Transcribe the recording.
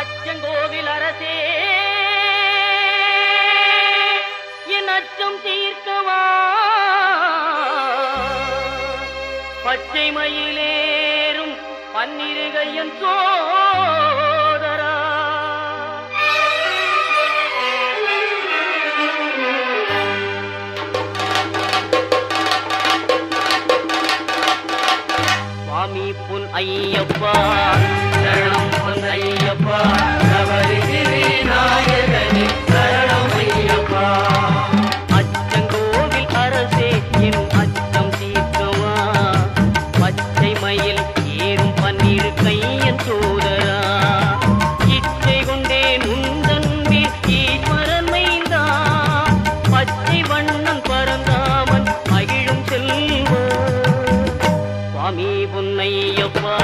அச்சங்கோவில் அரசே என் அச்சம் தீர்க்கவா? பச்சை மயிலேறும் பன்னிருகையன் சோதரா. சுவாமி புன் ஐயப்பா நீ உன்னை எப்பா